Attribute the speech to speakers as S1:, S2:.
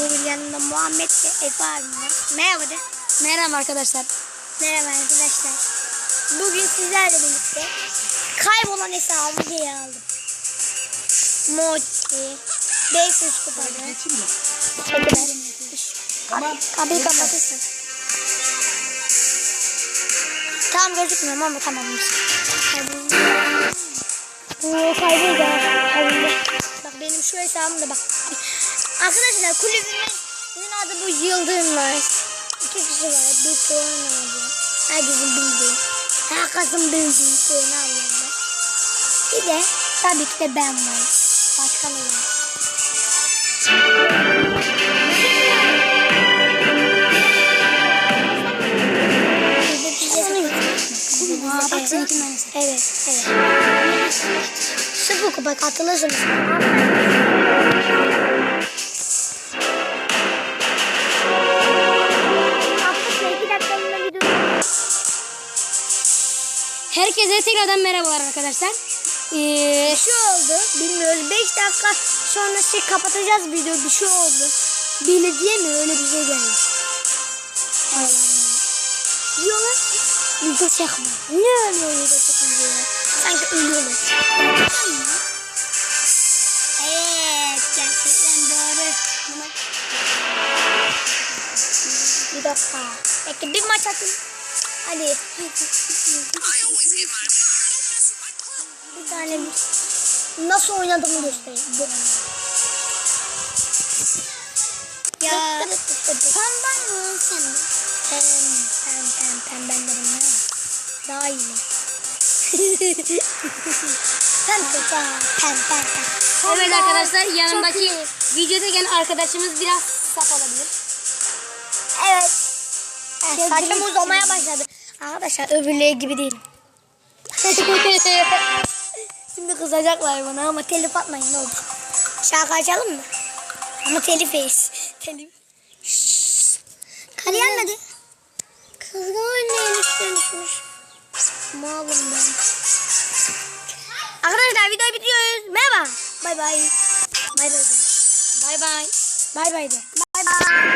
S1: Bugün yanımda Muhammed ve Efe abim var. Merhaba de.
S2: Merhaba arkadaşlar.
S1: Merhaba arkadaşlar. Bugün sizlerle birlikte kaybolan hesabı geri aldım. Mochi. 500 kupada.
S2: Tamam.
S1: Kapıyı kapatırsın. Tam gözükmüyorum ama tamammış. Oo Kayboldu. Bak benim şu hesabımda bak. Arkadaşlar kulübümün adı bu Yıldırımlar. İki kişi var. Bir puan aldı. Herkesin bildiği. Herkesin bildiği puan aldı. Bir de tabii ki de ben varım. Başka ne var?
S2: Aa, bak seninki aynısı.
S1: Evet, evet. Sıfır kupa katılırsınız.
S2: Herkese tekrardan merhabalar arkadaşlar. Ee,
S1: Bir şey oldu. Bilmiyoruz. 5 dakika sonra şey kapatacağız video. Bir şey oldu. Belediye mi? Öyle bir şey geldi. Allah'ım. Diyorlar. Video çekme. Ne öyle video çekme diyorlar. Sanki ölüyorlar. Evet. Gerçekten doğru. Bir dakika. Bekle bir maç atayım. Hadi. Tane nasıl oynadığımı göstereyim. Ya pemben mi sen? Pem pem pem pem ben de bunlar. Daha iyi pem pem pem pem
S2: evet arkadaşlar
S1: Çok
S2: yanımdaki
S1: iyi.
S2: videodayken arkadaşımız biraz saf olabilir.
S1: Evet. Evet, saçım uzamaya başladı. Arkadaşlar öbürleri gibi değil. Şimdi kızacaklar bana ama telif atmayın ne olur. Şarkı açalım mı? Ama telif eyiz. Telif. Kar gelmedi. Kızgın oyunun üstüne düşmüş. Malum ben. Arkadaşlar video bitiriyoruz. Merhaba. Bay bay. Bay bay.
S2: Bay bay.
S1: Bay bay de. Bay bay.